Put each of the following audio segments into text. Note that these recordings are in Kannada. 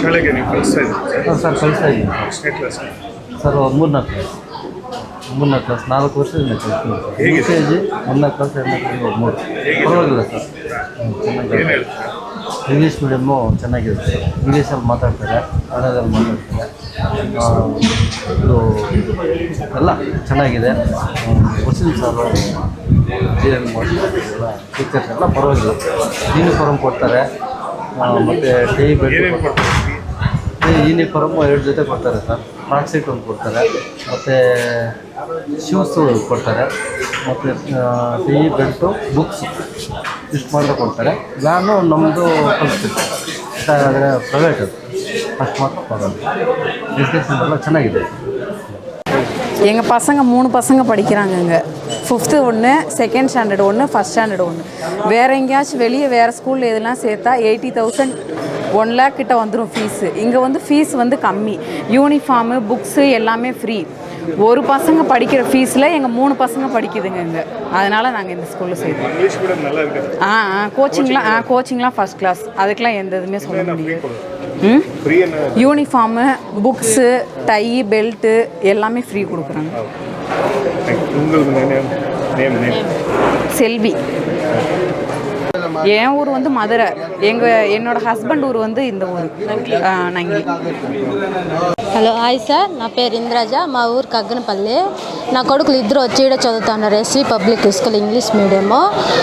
ಶಾಲೆಗೆ ನೀವು ಕಲಿಸ್ತಾ ಇದ್ದೀರಿ? ಸರ್ ಕಲಿಸ್ತಾ ಇದ್ದೀನಿ. ಎಷ್ಟನೇ ಕ್ಲಾಸ್ ಸರ್ ಮೂರ್ನಾಲ್ಕು ಕ್ಲಾಸ್ ಮೂರನೇ ಕ್ಲಾಸ್ ನಾಲ್ಕು ವರ್ಷದಿಂದ ಕಲಿಸ್ತೀನಿ ಹೇಗೆ? ಯು ಕೆ ಜಿ ಮೂರ್ನಾಲ್ಕು ಕ್ಲಾಸ್ ಎರಡನೇ ಕ್ಲಾಸ್ ಮೂರು. ಪರವಾಗಿಲ್ಲ ಸರ್. ಹ್ಮ್, ಚೆನ್ನಾಗಿದೆ. ಹೇಳ್ತಾರೆ? ಇಂಗ್ಲೀಷ್ ಮೀಡಿಯಮ್ಮು ಚೆನ್ನಾಗಿರುತ್ತೆ ಸರ್. ಇಂಗ್ಲೀಷಲ್ಲಿ ಮಾತಾಡ್ತಾರೆ ಕನ್ನಡದಲ್ಲಿ ಮಾತಾಡ್ತಾರೆ. ಆ, ಇದು ಎಲ್ಲ ಚೆನ್ನಾಗಿದೆ. ಮುಸ್ಲಿಂ ಸಾರು ಜಿ ಟೀಚರ್ಸ್ ಎಲ್ಲ ಪರವಾಗಿಲ್ಲ. ಯೂನಿಫಾರ್ಮ್ ಕೊಡ್ತಾರೆ. ಮತ್ತು ಟೀ ಏನೇನು ಬೆಡ್ ಕೊಡ್ತಾರೆ ಯೂನಿಫಾರ್ಮ್ ಎರಡು ಜೊತೆ ಕೊಡ್ತಾರೆ ಸರ್ ಫ್ರಾಕ್ ಸೀಟ್ ಒಂದು ಕೊಡ್ತಾರೆ ಮತ್ತು ಶೂಸು ಕೊಡ್ತಾರೆ ಮತ್ತು ಟೀ ಬೆಲ್ಟು ಬುಕ್ಸು ಇಷ್ಟು ಮಾತ್ರ ಕೊಡ್ತಾರೆ ನಾನು ನಮ್ಮದು ಕಲಿಸ್ತೀನಿ ಆದರೆ ಪ್ರೈವೇಟ್ ಅದು ಅಷ್ಟು ಮಾತ್ರ ಪರವಾಗಿಲ್ಲ ಎಜುಕೇಷನ್ ಎಲ್ಲ ಚೆನ್ನಾಗಿದೆ எங்கள் பசங்க மூணு பசங்க படிக்கிறாங்கங்க ஃபிஃப்த்து ஒன்று செகண்ட் ஸ்டாண்டர்ட் ஒன்று ஃபஸ்ட் ஸ்டாண்டர்ட் ஒன்று வேறு எங்கேயாச்சும் வெளியே வேறு ஸ்கூலில் எதெல்லாம் சேர்த்தா எயிட்டி தௌசண்ட் ஒன் லேக் கிட்ட வந்துடும் ஃபீஸு இங்கே வந்து ஃபீஸ் வந்து கம்மி. யூனிஃபார்மு புக்ஸு எல்லாமே ஃப்ரீ ஒரு பசங்க படிக்கிற ஃபீஸில் எங்கள் மூணு பசங்க படிக்குதுங்க இங்கே. அதனால் நாங்கள் இந்த ஸ்கூலில் சேர்த்தோம். மீடியம் ஆ ஆ கோச்சிங்லாம் ஆ கோச்சிங்லாம் ஃபஸ்ட் கிளாஸ் அதுக்கெலாம் எந்த இதுவுமே சொல்ல முடியாது. ம்? ஃப்ரீ என்ன? யூனிஃபார்மு புக்ஸு டை பெல்ட்டு எல்லாமே ஃப்ரீ கொடுக்குறாங்க. உங்களுக்கு நேம் நேம் நேம் செல்வி. என் ஊர் வந்து மதுரை எங்கள் என்னோட ஹஸ்பண்ட் ஊர் வந்து இந்த ஊர் ஆ, நங்கிலி హలో హాయ్ సార్ నా పేరు ఇంద్రజ మా ఊరు కగ్గనపల్లి నా కొడుకులు ఇద్దరు వచ్చి ఈడ చదువుతున్నారు SV public school English medium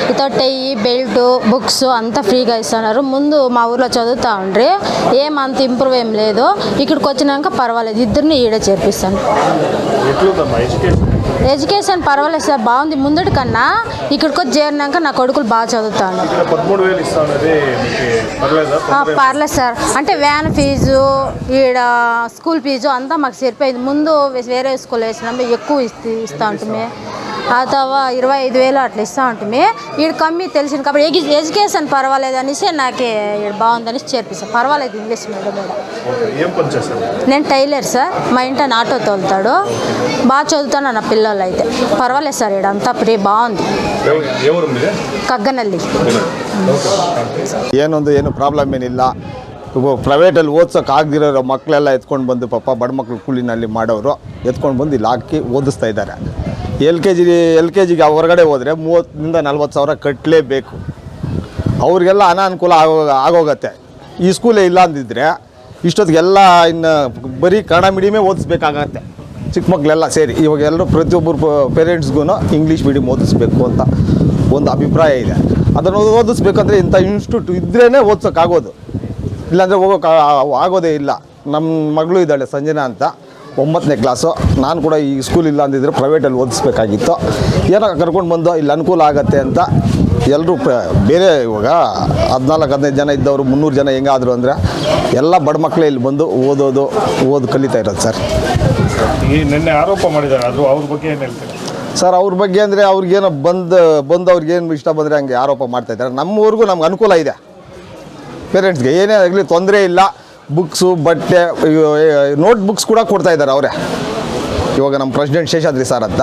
without tie belt books అంతా ఫ్రీగా ఇస్తున్నారు ముందు మా ఊర్లో చదువుతా ఉండ్రి ఏం అంత ఇంప్రూవ్ ఏం లేదు ఇక్కడికి వచ్చినాక పర్వాలేదు ఇద్దరిని ఈడ చేర్పిస్తాను ఎట్లుందమ్మా ఎడ్యుకేషన్ పర్వాలేదు సార్ బాగుంది. ముందటి కన్నా ఇక్కడికి వచ్చి చేరినాక నా కొడుకులు బాగా చదువుతాను పర్లేదా సార్. అంటే వ్యాన్ ఫీజు ఈడ స్కూల్ ఫీజు అంతా మాకు సరిపోయింది. ముందు వేరే స్కూల్ వేసినాము ఎక్కువ ఇస్తా ఇస్తూ ఉంటుంది ఆ తర్వాత ఇరవై ఐదు వేలు అట్లా ఇస్తూ ఉంటుంది ఈడ కమ్మి తెలిసింది కాబట్టి ఎడ్యు- ఎడ్యుకేషన్ పర్వాలేదు అనేసి నాకు ఈడ బాగుందనేసి చేర్పిస్తాను పర్వాలేదు ఇంగ్లీష్ మీడియం కూడా ఓకే ఏం పని చేస్తారు నేను టైలర్ సార్ మా ఇంట ఆటో తోలుతాడు బాగా చదువుతాను నా పిల్లలు అయితే పర్వాలేదు సార్ ఈడ అంతా ఫ్రీ బాగుంది ఎవరు మీదే కగ్గనల్లి ಏನೊಂದು ಏನು ಪ್ರಾಬ್ಲಮ್ ಏನಿಲ್ಲ ಪ್ರೈವೇಟಲ್ಲಿ ಓದ್ಸೋಕೆ ಆಗದಿರೋ ಮಕ್ಕಳೆಲ್ಲ ಎತ್ಕೊಂಡು ಬಂದು ಪಾಪ ಬಡ ಮಕ್ಕಳು ಕೂಲಿನಲ್ಲಿ ಮಾಡೋರು ಎತ್ಕೊಂಡು ಬಂದು ಇಲ್ಲಿ ಹಾಕಿ ಓದಿಸ್ತಾ ಇದ್ದಾರೆ L K G L K ಜಿಗೆ ಹೊರಗಡೆ ಹೋದರೆ ಮೂವತ್ತರಿಂದ ನಲ್ವತ್ತು ಸಾವಿರ ಕಟ್ಟಲೇಬೇಕು ಅವ್ರಿಗೆಲ್ಲ ಅನಾನುಕೂಲ ಆಗೋ, ಆಗೋಗತ್ತೆ. ಈ ಸ್ಕೂಲೇ ಇಲ್ಲ ಅಂದಿದ್ರೆ ಇಷ್ಟೊತ್ತಿಗೆಲ್ಲ ಇನ್ನು ಬರೀ ಕನ್ನಡ ಮೀಡಿಯಮೇ ಓದಿಸ್ಬೇಕಾಗತ್ತೆ. ಚಿಕ್ಕ ಮಕ್ಕಳೆಲ್ಲ ಸೇರಿ, ಇವಾಗ ಎಲ್ಲರೂ ಪ್ರತಿಯೊಬ್ಬರು ಪೇರೆಂಟ್ಸ್ಗೂ ಇಂಗ್ಲೀಷ್ ಮೀಡಿಯಮ್ ಓದಿಸ್ಬೇಕು ಅಂತ ಒಂದು ಅಭಿಪ್ರಾಯ ಇದೆ. ಅದನ್ನು ಓದಿಸ್ಬೇಕಂದ್ರೆ ಇಂಥ ಇನ್ಸ್ಟಿಟ್ಯೂಟ್ ಇದ್ರೇ ಓದ್ಸೋಕ್ಕಾಗೋದು. ಇಲ್ಲಾಂದರೆ ಹೋಗೋಕೆ ಆಗೋದೇ ಇಲ್ಲ. ನಮ್ಮ ಮಗಳು ಇದ್ದಾಳೆ ಸಂಜನಾ ಅಂತ. ಒಂಬತ್ತನೇ ಕ್ಲಾಸು ನಾನು ಕೂಡ ಈ ಸ್ಕೂಲ್ ಇಲ್ಲ ಅಂದಿದ್ರೆ ಪ್ರೈವೇಟಲ್ಲಿ ಓದಿಸ್ಬೇಕಾಗಿತ್ತು. ಏನೋ ಕರ್ಕೊಂಡು ಬಂದು ಇಲ್ಲಿ ಅನುಕೂಲ ಆಗತ್ತೆ ಅಂತ ಎಲ್ಲರೂ ಪ್ರ ಬೇರೆ ಇವಾಗ ಹದಿನಾಲ್ಕು ಹದಿನೈದು ಜನ ಇದ್ದವರು ಮುನ್ನೂರು ಜನ ಹೆಂಗಾದ್ರು ಅಂದರೆ ಎಲ್ಲ ಬಡ ಮಕ್ಕಳೇ ಇಲ್ಲಿ ಬಂದು ಓದೋದು ಓದು ಕಲಿತಾ ಇರೋದು ಸರ್. ಈ ನಿನ್ನೆ ಆರೋಪ ಮಾಡಿದ್ದಾರೆ. ಅದು ಅವ್ರ ಬಗ್ಗೆ ಏನು ಹೇಳ್ತೀರಾ? ಸರ್ ಅವ್ರ ಬಗ್ಗೆ ಅಂದರೆ ಅವ್ರಿಗೇನೋ ಬಂದು ಬಂದು ಅವ್ರಿಗೇನು ಇಷ್ಟ ಬಂದರೆ ಹಂಗೆ ಆರೋಪ ಮಾಡ್ತಾ ಇದ್ದಾರೆ. ನಮ್ಮೂರಿಗೂ ನಮ್ಗೆ ಅನುಕೂಲ ಇದೆ. ಪೇರೆಂಟ್ಸ್ಗೆ ಏನೇ ಆಗಲಿ ತೊಂದರೆ ಇಲ್ಲ. ಬುಕ್ಸು, ಬಟ್ಟೆ ನೋಟ್ ಬುಕ್ಸ್ ಕೂಡ ಕೊಡ್ತಾ ಇದ್ದಾರೆ ಅವರೇ. ಇವಾಗ ನಮ್ಮ ಪ್ರೆಸಿಡೆಂಟ್ ಶೇಷಾದ್ರಿ ಸರ್ ಅಂತ.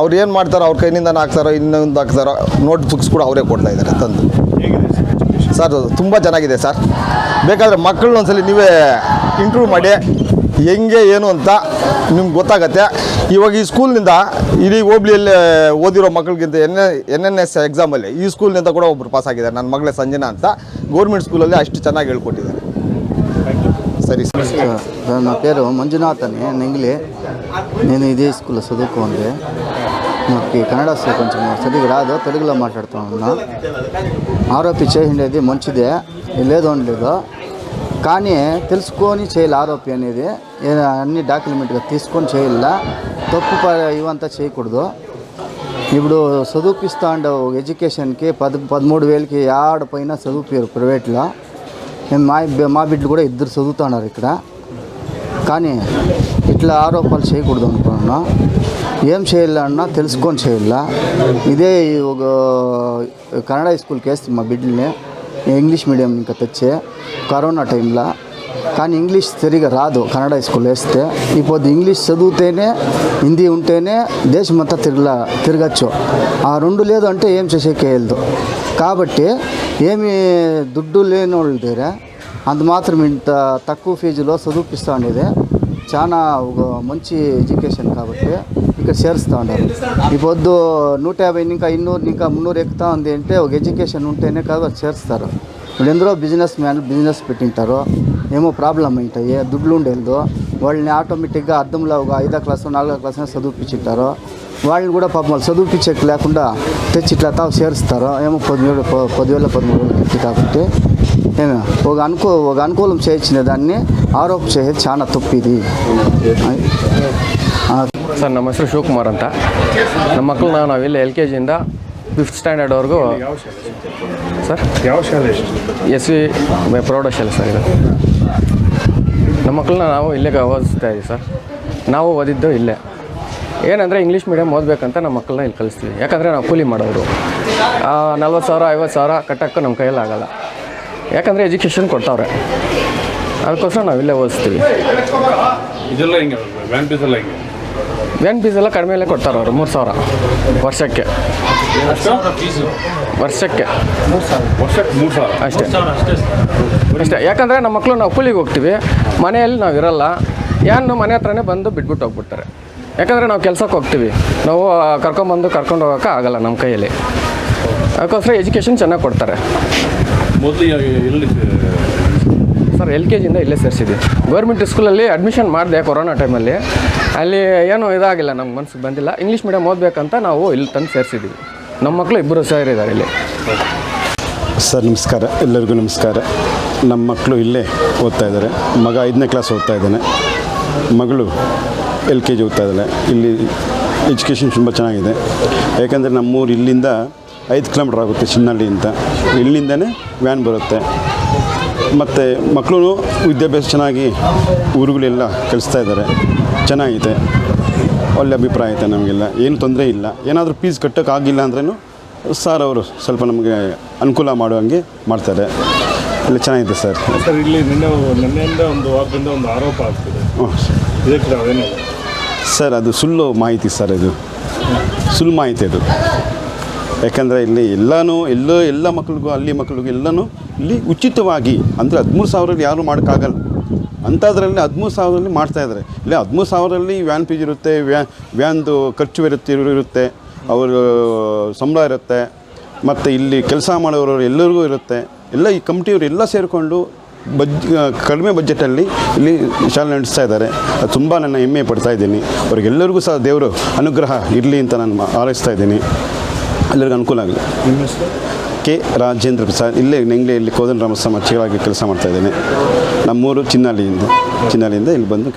ಅವ್ರು ಏನು ಮಾಡ್ತಾರೋ ಅವ್ರ ಕೈನಿಂದ ಹಾಕ್ತಾರೋ, ಇನ್ನೊಂದು ಹಾಕ್ತಾರೋ ನೋಟ್ ಬುಕ್ಸ್ ಕೂಡ ಅವರೇ ಕೊಡ್ತಾ ಇದ್ದಾರೆ ತಂದು. ಸರ್ ತುಂಬ ಚೆನ್ನಾಗಿದೆ ಸರ್ ಬೇಕಾದರೆ ಮಕ್ಕಳನ್ನ ಒಂದ್ಸಲಿ ನೀವೇ ಇಂಟ್ರೂವ್ ಮಾಡಿ, ಹೆಂಗೆ, ಏನು ಅಂತ ನಿಮ್ಗೆ ಗೊತ್ತಾಗತ್ತೆ. ಇವಾಗ ಈ ಸ್ಕೂಲ್ನಿಂದ ಇಡೀ ಹೋಬ್ಳಿಯಲ್ಲಿ ಓದಿರೋ ಮಕ್ಕಳಿಗಿಂತ ಎನ್ ಎನ್ ಎನ್ ಎಸ್ ಎಕ್ಸಾಮಲ್ಲಿ ಈ ಸ್ಕೂಲ್ನಿಂದ ಕೂಡ ಒಬ್ಬರು ಪಾಸ್ ಆಗಿದ್ದಾರೆ. ನನ್ನ ಮಗಳೇ ಸಂಜನಾ ಅಂತ. ಗೌರ್ಮೆಂಟ್ ಸ್ಕೂಲಲ್ಲಿ ಅಷ್ಟು ಚೆನ್ನಾಗಿ ಹೇಳ್ಕೊಟ್ಟಿದ್ದಾರೆ. సరే సార్. నా పేరు మంజునాథ్ అని నెంగిలి. నేను ఇదే స్కూల్లో చదువుకోండి నాకు కన్నడ కొంచెం సరిగ్గా రాదు తెలుగులో మాట్లాడుతూ ఉన్నా. ఆరోపి చేసిండేది మంచిదే లేదు అనలేదు కానీ తెలుసుకొని చేయాలి ఆరోపి అనేది. అన్ని డాక్యుమెంట్గా తీసుకొని చేయాలా? తప్పు ప- ఇవంతా చేయకూడదు. ఇప్పుడు చదువుపిస్తా ఉండవు ఎడ్యుకేషన్కి పద్ పదమూడు వేలకి ఆడ పైన చదువుపోయారు ప్రైవేట్లో. మేము మా మా బిడ్డలు కూడా ఇద్దరు చదువుతున్నారు ఇక్కడ. కానీ ఇట్లా ఆరోపణలు చేయకూడదు అనుకున్నా. ఏం చేయాలన్నా తెలుసుకొని చేయాలా. ఇదే ఒక కన్నడ స్కూల్కి వేస్తే మా బిడ్డల్ని ఇంగ్లీష్ మీడియం ఇంకా తెచ్చే కరోనా టైంలో కానీ ఇంగ్లీష్ సరిగా రాదు కన్నడ స్కూల్ వేస్తే. ఇప్పుడు ఇంగ్లీష్ చదివితేనే హిందీ ఉంటేనే దేశమంతా తిరగల తిరగచ్చు. ఆ రెండు లేదు అంటే ఏం చేసేకే కాబట్టి ఏమి దుడ్డు లేని వాళ్ళ దగ్గర అంత మాత్రం ఇంత తక్కువ ఫీజులో చదివిపిస్తూ ఉండేది. చాలా ఒక మంచి ఎడ్యుకేషన్ కాబట్టి ఇక్కడ చేరుస్తూ ఉన్నారు. ఈ పొద్దు నూట యాభై ఇంకా ఇన్నూరు ఇంకా మున్నూరు ఎక్కుతా ఉంది అంటే ఒక ఎడ్యుకేషన్ ఉంటేనే కాదు చేరుస్తారు. ఇప్పుడు ఎందరో బిజినెస్ మ్యాన్ బిజినెస్ పెట్టింటారు ఏమో ప్రాబ్లం ఉంటాయి దుడ్లు ఉండేది వాళ్ళని ఆటోమేటిక్గా అర్థంలో ఒక ఐదో క్లాసు నాలుగో క్లాస్ చదివిపించింటారు వాళ్ళని కూడా పాపం వాళ్ళు చదివిపించక లేకుండా తెచ్చి ఇట్లా తావు చేరుస్తారు ఏమో పదివేలు ప- పదివేల పదమూడు వేలు కట్టి కాబట్టి ఏమో ఒక అనుకూ ఒక అనుకూలం చేయించిన దాన్ని ఆరోప చేసేది చాలా తప్పు ఇది ఆ, ಸರ್ ನಮ್ಮ ಹೆಸರು ಶಿವಕುಮಾರ್ ಅಂತ ನಮ್ಮ ಮಕ್ಕಳನ್ನ ನಾವಿಲ್ಲಿ ಎಲ್ ಕೆ ಜಿಯಿಂದ ಫಿಫ್ತ್ ಸ್ಟ್ಯಾಂಡರ್ಡ್ವರೆಗೂ ಯಾವ ಶಾಲೆ ಸರ್? ಯಾವ ಶಾಲೆ? ಎಸ್ ವಿ ಪ್ರೌಢಶಾಲೆ ಸರ್ ಇದು. ನಮ್ಮ ಮಕ್ಕಳನ್ನ ನಾವು ಇಲ್ಲೇ ಓದಿಸ್ತಾ ಇದ್ದೀವಿ ಸರ್. ನಾವು ಓದಿದ್ದು ಇಲ್ಲೇ. ಏನಂದರೆ ಇಂಗ್ಲೀಷ್ ಮೀಡಿಯಮ್ ಓದಬೇಕಂತ ನಮ್ಮ ಮಕ್ಕಳನ್ನ ಇಲ್ಲಿ ಕಲಿಸ್ತೀವಿ ಯಾಕಂದರೆ ನಾವು ಕೂಲಿ ಮಾಡೋರು. ನಲ್ವತ್ತು ಸಾವಿರ ಐವತ್ತು ಸಾವಿರ ಕಟ್ಟೋಕ್ಕೂ ನಮ್ಮ ಕೈಯಲ್ಲಿ ಆಗೋಲ್ಲ. ಯಾಕಂದರೆ ಎಜುಕೇಷನ್ ಕೊಡ್ತಾವ್ರೆ. ಅದಕ್ಕೋಸ್ಕರ ನಾವು ಇಲ್ಲೇ ಓದಿಸ್ತೀವಿ. ಇದೆಲ್ಲ ಹಿಂಗೆ? ವ್ಯಾನ್ ಫೀಸ್ ಎಲ್ಲ ಹಿಂಗೆ? ವ್ಯಾನ್ ಫೀಸ್ ಎಲ್ಲ ಕಡಿಮೆಯಲ್ಲೇ ಕೊಡ್ತಾರೆ ಅವರು, ಮೂರು ಸಾವಿರ ವರ್ಷಕ್ಕೆ. ವರ್ಷಕ್ಕೆ. ವರ್ಷಕ್ಕೆ ಮೂರು ಸಾವಿರ ಅಷ್ಟೇ. ಅಷ್ಟೇ. ಯಾಕಂದರೆ ನಮ್ಮ ಮಕ್ಕಳು ನಾವು ಕೂಲಿಗೆ ಹೋಗ್ತೀವಿ, ಮನೆಯಲ್ಲಿ ನಾವು ಇರಲ್ಲ. ಏನು ಮನೆ ಹತ್ರನೇ ಬಂದು ಬಿಟ್ಬಿಟ್ಟು ಹೋಗ್ಬಿಡ್ತಾರೆ ಯಾಕಂದರೆ ನಾವು ಕೆಲಸಕ್ಕೆ ಹೋಗ್ತೀವಿ. ನಾವು ಕರ್ಕೊಂಬಂದು ಕರ್ಕೊಂಡು ಹೋಗೋಕೆ ಆಗಲ್ಲ ನಮ್ಮ ಕೈಯಲ್ಲಿ. ಅದಕ್ಕೋಸ್ಕರ ಎಜುಕೇಷನ್ ಚೆನ್ನಾಗಿ ಕೊಡ್ತಾರೆ. ಮೊದಲು ಸರ್ ಎಲ್ ಕೆ ಜಿಯಿಂದ ಇಲ್ಲೇ ಸೇರಿಸಿದ್ವಿ. ಗೌರ್ಮೆಂಟ್ ಸ್ಕೂಲಲ್ಲಿ ಅಡ್ಮಿಷನ್ ಮಾಡಿದೆ ಕೊರೋನಾ ಟೈಮಲ್ಲಿ ಅಲ್ಲಿ. ಏನೂ ಇದಾಗಿಲ್ಲ ನಮ್ಮ ಮನ್ಸಿಗೆ ಬಂದಿಲ್ಲ. ಇಂಗ್ಲೀಷ್ ಮೀಡಿಯಮ್ ಓದಬೇಕಂತ ನಾವು ಇಲ್ಲಿ ತಂದು ಸೇರಿಸಿದ್ವಿ. ನಮ್ಮ ಮಕ್ಕಳು ಇಬ್ಬರು ಸೇರಿದ್ದಾರೆ ಇಲ್ಲಿ. ಸರ್, ನಮಸ್ಕಾರ. ಎಲ್ಲರಿಗೂ ನಮಸ್ಕಾರ. ನಮ್ಮ ಮಕ್ಕಳು ಇಲ್ಲೇ ಓದ್ತಾ ಇದ್ದಾರೆ. ಮಗ ಐದನೇ ಕ್ಲಾಸ್ ಓದ್ತಾ ಇದ್ದಾನೆ. ಮಗಳು ಎಲ್ ಕೆ ಜಿ ಓದ್ತಾ ಇದ್ದಾಳೆ. ಇಲ್ಲಿ ಎಜುಕೇಷನ್ ತುಂಬ ಚೆನ್ನಾಗಿದೆ. ಯಾಕಂದರೆ ನಮ್ಮೂರು ಇಲ್ಲಿಂದ ಐದು ಕಿಲೋಮೀಟ್ರ್ ಆಗುತ್ತೆ ಚಿನ್ನಹಳ್ಳಿ ಅಂತ. ಇಲ್ಲಿಂದನೇ ವ್ಯಾನ್ ಬರುತ್ತೆ. ಮತ್ತು ಮಕ್ಕಳು ವಿದ್ಯಾಭ್ಯಾಸ ಚೆನ್ನಾಗಿ ಊರುಗಳೆಲ್ಲ ಕಲಿಸ್ತಾ ಇದ್ದಾರೆ. ಚೆನ್ನಾಗಿದೆ. ಒಳ್ಳೆ ಅಭಿಪ್ರಾಯ ಐತೆ ನಮಗೆಲ್ಲ. ಏನು ತೊಂದರೆ ಇಲ್ಲ. ಏನಾದರೂ ಫೀಸ್ ಕಟ್ಟೋಕ್ಕಾಗಿಲ್ಲ ಅಂದ್ರೂ ಸರ್ ಅವರು ಸ್ವಲ್ಪ ನಮಗೆ ಅನುಕೂಲ ಮಾಡುವಂಗೆ ಮಾಡ್ತಾರೆ. ಇಲ್ಲ ಚೆನ್ನಾಗಿದೆ ಸರ್ ಸರ್ ಇಲ್ಲಿ ನಿನ್ನೆ ನಿನ್ನೆಯಿಂದ ಒಂದು ವಾರದಿಂದ ಒಂದು ಆರೋಪ ಆಗ್ತಿದೆ. ಇದಕ್ಕೆ ನಾವೇನು ಸರ್ ಅದು ಸುಳ್ಳು ಮಾಹಿತಿ ಸರ್ ಇದು. ಸುಳ್ಳು ಮಾಹಿತಿ ಅದು. ಯಾಕಂದರೆ ಇಲ್ಲಿ ಎಲ್ಲನೂ, ಎಲ್ಲೋ ಎಲ್ಲ ಮಕ್ಕಳಿಗೂ ಅಲ್ಲಿ ಮಕ್ಕಳಿಗೂ ಎಲ್ಲನೂ ಇಲ್ಲಿ ಉಚಿತವಾಗಿ, ಅಂದರೆ ಹದಿಮೂರು ಸಾವಿರಲ್ಲಿ ಯಾರೂ ಮಾಡೋಕ್ಕಾಗಲ್ಲ. ಅಂಥದ್ರಲ್ಲಿ ಹದಿಮೂರು ಸಾವಿರದಲ್ಲಿ ಮಾಡ್ತಾ ಇದ್ದಾರೆ ಇಲ್ಲಿ, ಹದಿಮೂರು ಸಾವಿರದಲ್ಲಿ ವ್ಯಾನ್ ಫೀಸ್ ಇರುತ್ತೆ, ವ್ಯಾ, ವ್ಯಾನ್ದು ಖರ್ಚು ಇರುತ್ತೆ ಇರುತ್ತೆ, ಅವರು ಸಂಬಳ ಇರುತ್ತೆ, ಮತ್ತು ಇಲ್ಲಿ ಕೆಲಸ ಮಾಡೋರು ಎಲ್ಲರಿಗೂ ಇರುತ್ತೆ. ಎಲ್ಲ ಈ ಕಮಿಟಿಯವರು ಎಲ್ಲ ಸೇರಿಕೊಂಡು ಬಜ್ ಕಡಿಮೆ ಬಜೆಟಲ್ಲಿ ಇಲ್ಲಿ ಶಾಲೆ ನಡೆಸ್ತಾ ಇದ್ದಾರೆ ಅದು ತುಂಬ ನನ್ನ ಹೆಮ್ಮೆ ಪಡ್ತಾ ಇದ್ದೀನಿ. ಅವ್ರಿಗೆಲ್ಲರಿಗೂ ಸಹ ದೇವರು ಅನುಗ್ರಹ ಇರಲಿ ಅಂತ ನಾನು ಆರೈಸ್ತಾ ಇದ್ದೀನಿ. ಎಲ್ಲರಿಗೂ ಅನುಕೂಲ ಆಗಲಿ ಕೆ. ರಾಜೇಂದ್ರ ಪ್ರಸಾದ್. ಇಲ್ಲೇ ನೆಂಗ್ಲೆಯಲ್ಲಿ ಕೋದನ್ ರಾಮಸ್ವಾಮಿ ಚಿಗಳಾಗಿ ಕೆಲಸ ಮಾಡ್ತಾ ಇದ್ದೇನೆ. ನಮ್ಮೂರು ಚಿನ್ನಾಳಿಯಿಂದ. ಚಿನ್ನಾಳಿಯಿಂದ ಇಲ್ಲಿ ಬಂದು